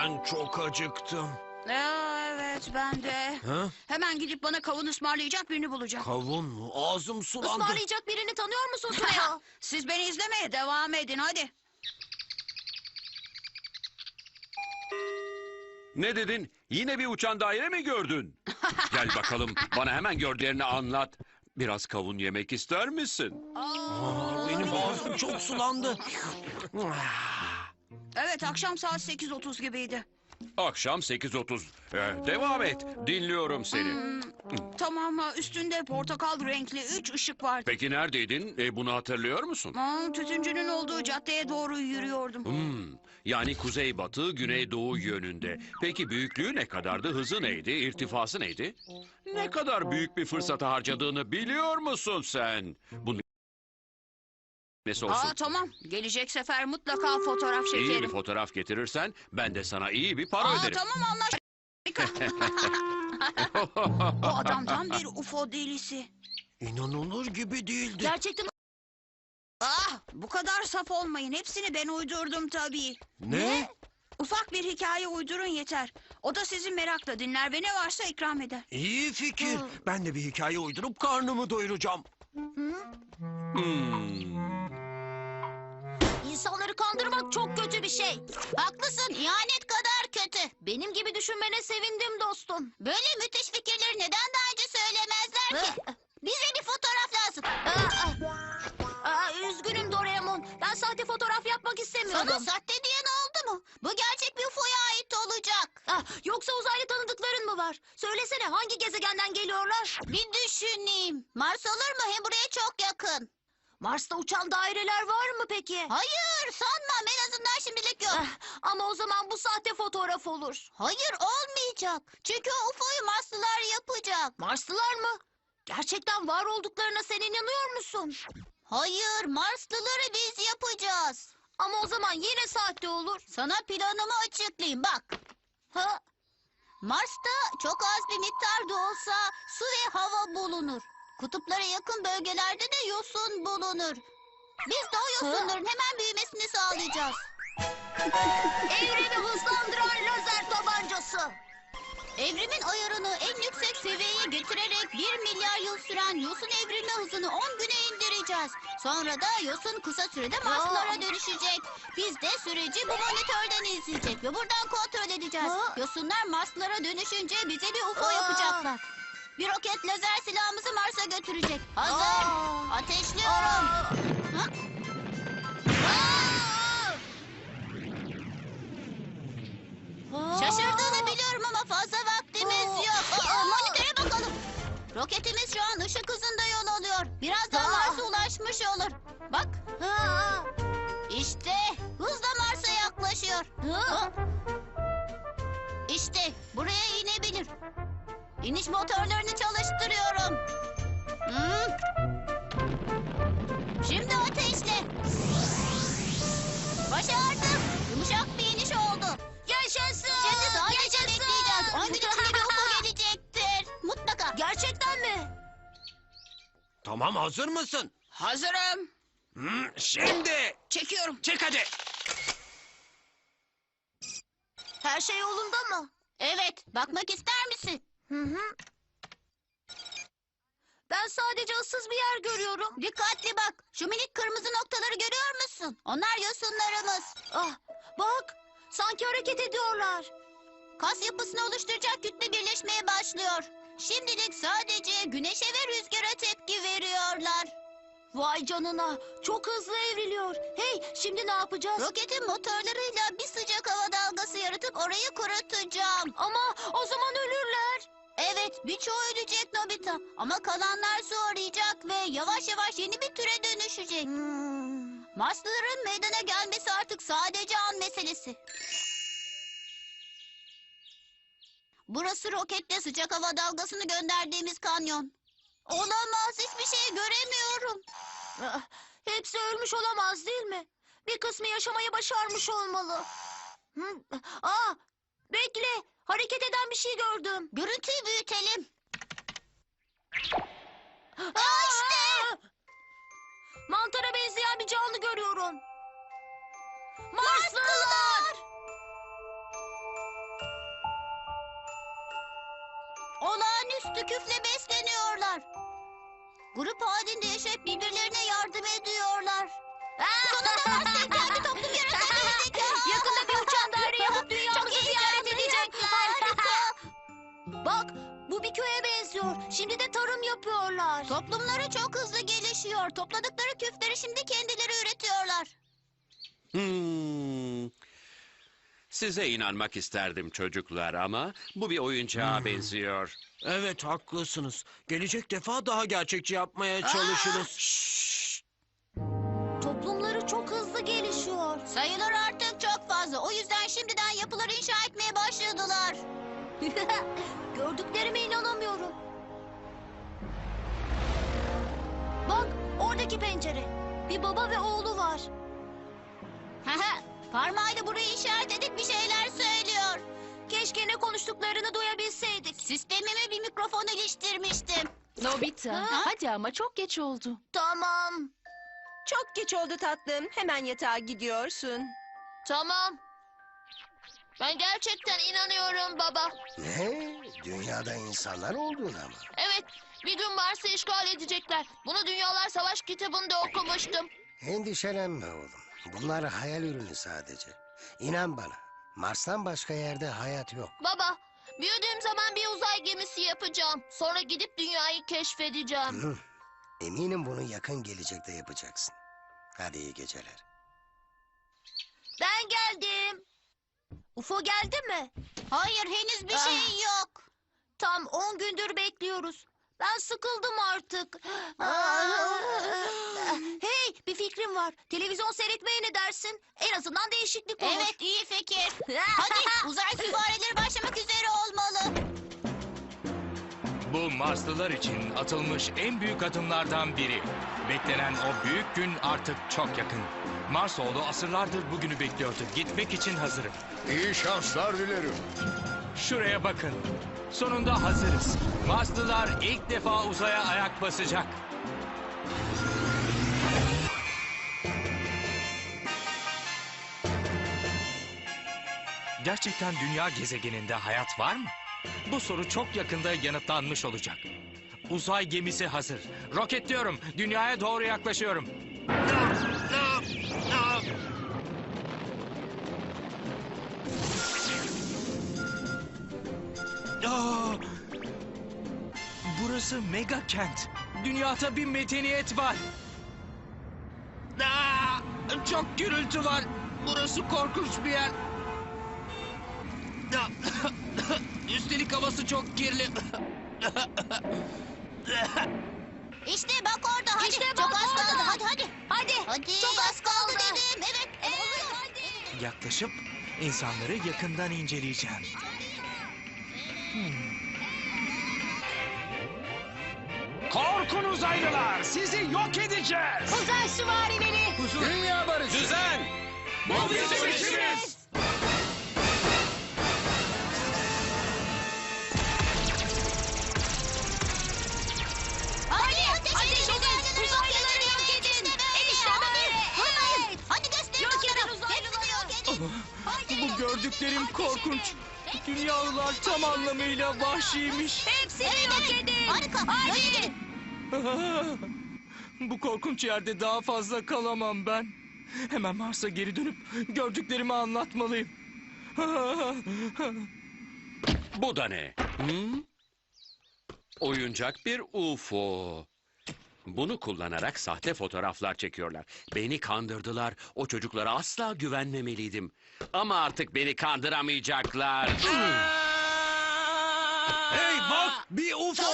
Ben çok acıktım. Aa, evet ben de. Ha? Hemen gidip bana kavun ısmarlayacak birini bulacağım. Kavun mu? Ağzım sulandı. Ismarlayacak birini tanıyor musun Teo? Siz beni izlemeye devam edin hadi. Ne dedin? Yine bir uçan daire mi gördün? Gel bakalım bana hemen gördüklerini anlat. Biraz kavun yemek ister misin? Aa, benim ağzım çok sulandı. Evet akşam saat 8.30 gibiydi. Akşam 8.30. Ee, devam et. Dinliyorum seni. Tamam ha, üstünde portakal renkli üç ışık vardı. Peki neredeydin? E, bunu hatırlıyor musun? Aa, tütüncünün olduğu caddeye doğru yürüyordum. Hmm, yani kuzeybatı, güneydoğu yönünde. Peki büyüklüğü ne kadardı? Hızı neydi? İrtifası neydi? Ne kadar büyük bir fırsatı harcadığını biliyor musun sen? Bu nesi olsun? Aa tamam gelecek sefer mutlaka fotoğraf İyi bir çekerim. fotoğraf getirirsen ben de sana iyi bir para Aa öderim. tamam anlaştık. o adam tam bir UFO delisi. İnanılır gibi değildi. Gerçekten Ah bu kadar saf olmayın. Hepsini ben uydurdum tabii. Ne? Ufak bir hikaye uydurun yeter. O da sizi merakla dinler ve ne varsa ikram eder. İyi fikir. Ben de bir hikaye uydurup karnımı doyuracağım. Hmm. İnsanları kandırmak çok kötü bir şey. Haklısın, ihanet kadar kötü. Benim gibi düşünmene sevindim dostum. Böyle müthiş fikirleri neden daha önce söylemezler ki? Bize bir fotoğraf lazım. Aa, aa, üzgünüm Doraemon. Ben sahte fotoğraf yapmak istemiyorum. Sana sahte diyen oldu mu? Bu gerçek bir UFO'ya ait olacak. Ah, yoksa uzaylı tanıdıkların mı var? Söylesene hangi gezegenden geliyorlar? Bir düşüneyim. Mars olur mu? Hem buraya çok yakın. Mars'ta uçan daireler var mı peki? Hayır sanmam en azından şimdilik yok. ama o zaman bu sahte fotoğraf olur. Hayır olmayacak. Çünkü o UFO'yu Marslılar yapacak. Marslılar mı? Gerçekten var olduklarına sen inanıyor musun? Hayır Marslıları biz yapacağız. Ama o zaman yine sahte olur. Sana planımı açıklayayım bak. Ha? Mars'ta çok az bir miktar da olsa su ve hava bulunur. Kutuplara yakın bölgelerde de yosun bulunur. Biz o yosunların hemen büyümesini sağlayacağız. Evrimi hızlandıran lazer tabancası. Evrimin ayarını en yüksek seviyeye getirerek 1 milyar yıl süren yosun evrimi hızını 10 güne indireceğiz. Sonra da yosun kısa sürede Marslara dönüşecek. Biz de süreci bu monitörden izleyecek ve buradan kontrol edeceğiz. Yosunlar Marslara dönüşünce bize bir UFO yapacaklar. Bir roket lazer silahımızı Mars'a götürecek. Hazır. Ateşliyorum. Ha? Roketimiz şu an ışık hızında yol alıyor. Birazdan Mars'a ulaşmış olur. Bak. İşte hızla Mars'a yaklaşıyor. İşte buraya inebilir. İniş motorlarını çalıştırıyorum. Hı? Şimdi ateşle. Başardım. Mi? Tamam hazır mısın? Hazırım. Hmm, şimdi. Çekiyorum. Çek hadi. Her şey yolunda mı? Evet. Bakmak ister misin? Hı hı. Ben sadece ıssız bir yer görüyorum. Dikkatli bak. Şu minik kırmızı noktaları görüyor musun? Onlar yosunlarımız. Ah, bak. Sanki hareket ediyorlar. Kas yapısını oluşturacak kütle birleşmeye başlıyor. Şimdilik sadece güneşe ve rüzgara tepki veriyorlar. Vay canına. Çok hızlı evriliyor. Hey, şimdi ne yapacağız? Roketin motorlarıyla bir sıcak hava dalgası yaratıp orayı kurutacağım. Ama o zaman ölürler. Evet, birçoğu ölecek Nobita. Ama kalanlar su arayacak ve yavaş yavaş yeni bir türe dönüşecek. Marslıların meydana gelmesi artık sadece an meselesi. Burası roketle sıcak hava dalgasını gönderdiğimiz kanyon. Olamaz, hiçbir şey göremiyorum. Ah, Hepsi ölmüş olamaz değil mi? Bir kısmı yaşamayı başarmış olmalı. Hı, Aa, bekle, hareket eden bir şey gördüm. Görüntüyü büyütelim. Aa, işte. Mantara benzeyen bir canlı görüyorum. Tatlı küfle besleniyorlar. Grup halinde yaşayıp birbirlerine yardım ediyorlar. Sonunda Mars'ta kendi toplum yaratabildik. Yakında bir uçan daire yapıp dünyamızı ziyaret. Harika. Bak bu bir köye benziyor. Şimdi de tarım yapıyorlar. Toplumları çok hızlı gelişiyor. Topladıkları küfleri şimdi kendileri üretiyorlar. Hmm. Size inanmak isterdim çocuklar ama bu bir oyuncağa benziyor. Evet haklısınız. Gelecek defa daha gerçekçi yapmaya çalışırız. Toplumları çok hızlı gelişiyor. Sayılar artık çok fazla. O yüzden şimdiden yapıları inşa etmeye başladılar. Gördüklerime inanamıyorum. Bak oradaki pencere. Bir baba ve oğlu var. Parmağıyla burayı işaret edip bir şeyler söylüyor. Keşke ne konuştuklarını duyabilseydik. Sistemime bir mikrofon iliştirmiştim. Nobita, Ha? hadi ama çok geç oldu. Tamam. Çok geç oldu tatlım. Hemen yatağa gidiyorsun. Tamam. Ben gerçekten inanıyorum baba. Ne? Dünyada insanlar olduğuna mı? Evet, bir gün Mars'ı işgal edecekler. Bunu Dünyalar Savaş kitabında okumuştum. Endişelenme oğlum. Bunlar hayal ürünü sadece. İnan bana. Mars'tan başka yerde hayat yok. Baba, büyüdüğüm zaman bir uzay gemisi yapacağım. Sonra gidip dünyayı keşfedeceğim. Hı. Eminim bunu yakın gelecekte yapacaksın. Hadi iyi geceler. Ben geldim. UFO geldi mi? Hayır henüz bir Ah. şey yok. Tam 10 gündür bekliyoruz. Ben sıkıldım artık. Hey, bir fikrim var. Televizyon seyretmeye ne dersin? En azından değişiklik olur. Evet iyi fikir. Hadi uzay süvarileri başlamak üzere olmalı. Bu Marslılar için atılmış en büyük adımlardan biri. Beklenen o büyük gün artık çok yakın. Marsoğlu asırlardır bugünü bekliyordu. Gitmek için hazırım. İyi şanslar dilerim. Şuraya bakın. Sonunda hazırız. Marslılar ilk defa uzaya ayak basacak. Gerçekten dünya gezegeninde hayat var mı? Bu soru çok yakında yanıtlanmış olacak. Uzay gemisi hazır. Roketliyorum. Dünyaya doğru yaklaşıyorum. Aa! Burası mega kent. Dünyada bir medeniyet var. Aa! Çok gürültü var. Burası korkunç bir yer. Aa! Üstelik havası çok kirli. İşte bak orada hadi. İşte çok bak az orada. kaldı. Hadi hadi. Hadi. Hadi. Çok az kaldı. dedim. Evet. oluyor. Hadi. Yaklaşıp insanları yakından inceleyeceğim. Hmm. Korkun uzaylılar! Sizi yok edeceğiz! Uzay süvarileri. Dünya barışı. Düzen! Bu bizim işimiz! Bu gördüklerim korkunç. Dünyalılar tam anlamıyla vahşiymiş. Hepsini yok edin. Harika. Hadi. Bu korkunç yerde daha fazla kalamam ben. Hemen Mars'a geri dönüp gördüklerimi anlatmalıyım. Bu da ne? Hmm? Oyuncak bir UFO. Bunu kullanarak sahte fotoğraflar çekiyorlar. Beni kandırdılar. O çocuklara asla güvenmemeliydim. Ama artık beni kandıramayacaklar. Hey bak bir UFO.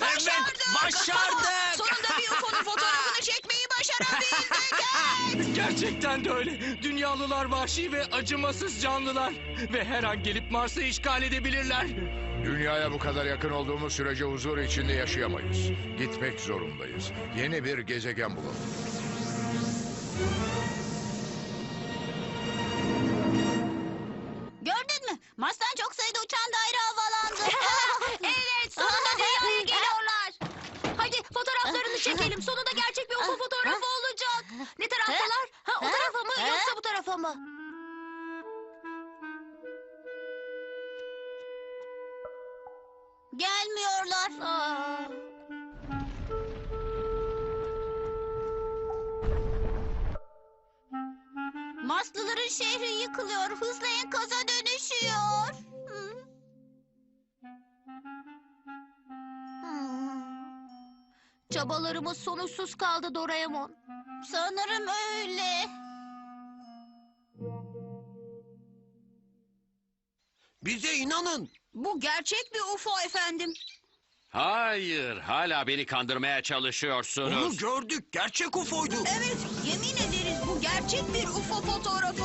Başardık. başardık. Sonunda bir UFO'nun fotoğrafını çekmeyi başarabildik. Gerçekten de öyle. Dünyalılar vahşi ve acımasız canlılar. Ve her an gelip Mars'ı işgal edebilirler. Dünyaya bu kadar yakın olduğumuz sürece huzur içinde yaşayamayız. Gitmek zorundayız. Yeni bir gezegen bulalım. Gördün mü? Mars'tan Gelmiyorlar. Aa. Marslıların şehri yıkılıyor. Hızla enkaza dönüşüyor. Hı. Hmm. Çabalarımız sonuçsuz kaldı Doraemon. Sanırım öyle. Bize inanın. Bu gerçek bir UFO efendim. Hayır, hala beni kandırmaya Onu çalışıyorsunuz. gördük. Gerçek UFO'ydu. Evet yemin ederiz bu gerçek bir UFO fotoğrafı.